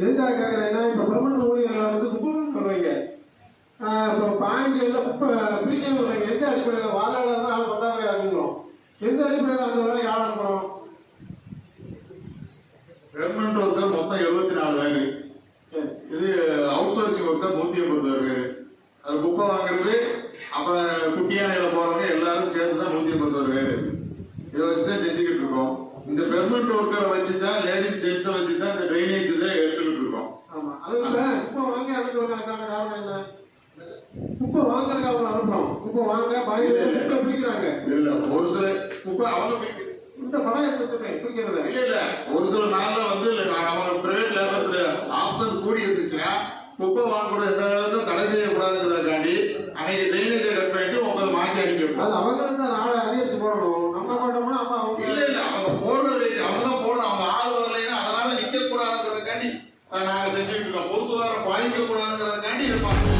எதுக்காக கேட்குறேன்னா இப்போ பிரபஞ்ச ஊழியர்கள் வந்து குப்பம் சொல்கிறீங்க இப்போ பாண்டியில் பிரிக்க சொல்கிறீங்க எந்த அடிப்படையில்? வாழையில் தான் ஆள் பத்தாவது இறங்குறோம் எந்த அடிப்படையில் அந்த வேலை யார் அனுப்புகிறோம் கவர்மெண்ட் ஒர்க்கர் மொத்தம் எழுபத்தி நாலு பேர் இது ஹவுஸ் சோர்சிங் ஒர்க்கர் நூற்றி ஐம்பது பேர் அது குப்பை வாங்குறது அப்புறம் குட்டியானையில் போகிறவங்க எல்லாரும் சேர்ந்து தான் நூற்றி ஐம்பது பேர் இதை வச்சு தான் செஞ்சுக்கிட்டு இருக்கோம். இந்த பெர்மனன்ட் ஒர்க்கரை வச்சு தான் லேடிஸ் ஜென்ஸ் குப்பை வாங்கி அனுப்புறோம் அதுக்கான காரணம் என்ன? குப்பை வாங்குறதுக்கு அவங்க அனுப்புறோம். குப்பை வாங்க பாய் குப்பை பிடிக்கிறாங்க. இல்ல ஒரு சில குப்பை அவங்க இந்த படம் பிடிக்கிறது இல்ல இல்ல ஒரு சில நாள்ல வந்து அவங்க பிரைவேட் லேபர்ஸ்ல ஆப்ஷன் கூடி இருந்துச்சுன்னா குப்பை வாங்கக்கூட எந்த தடை செய்யக்கூடாதுங்கிறதுக்காண்டி அன்னைக்கு ட்ரைனேஜை கட் பண்ணிட்டு உங்களுக்கு மாற்றி அனுப்பி. அது அவங்க நாங்கள் நிக்க செஞ்சுட்டு இருக்கோம். பொது சுகாதாரம் பாதிக்கக்கூடாதுங்கிறதுக்காண்டி இருப்பாங்க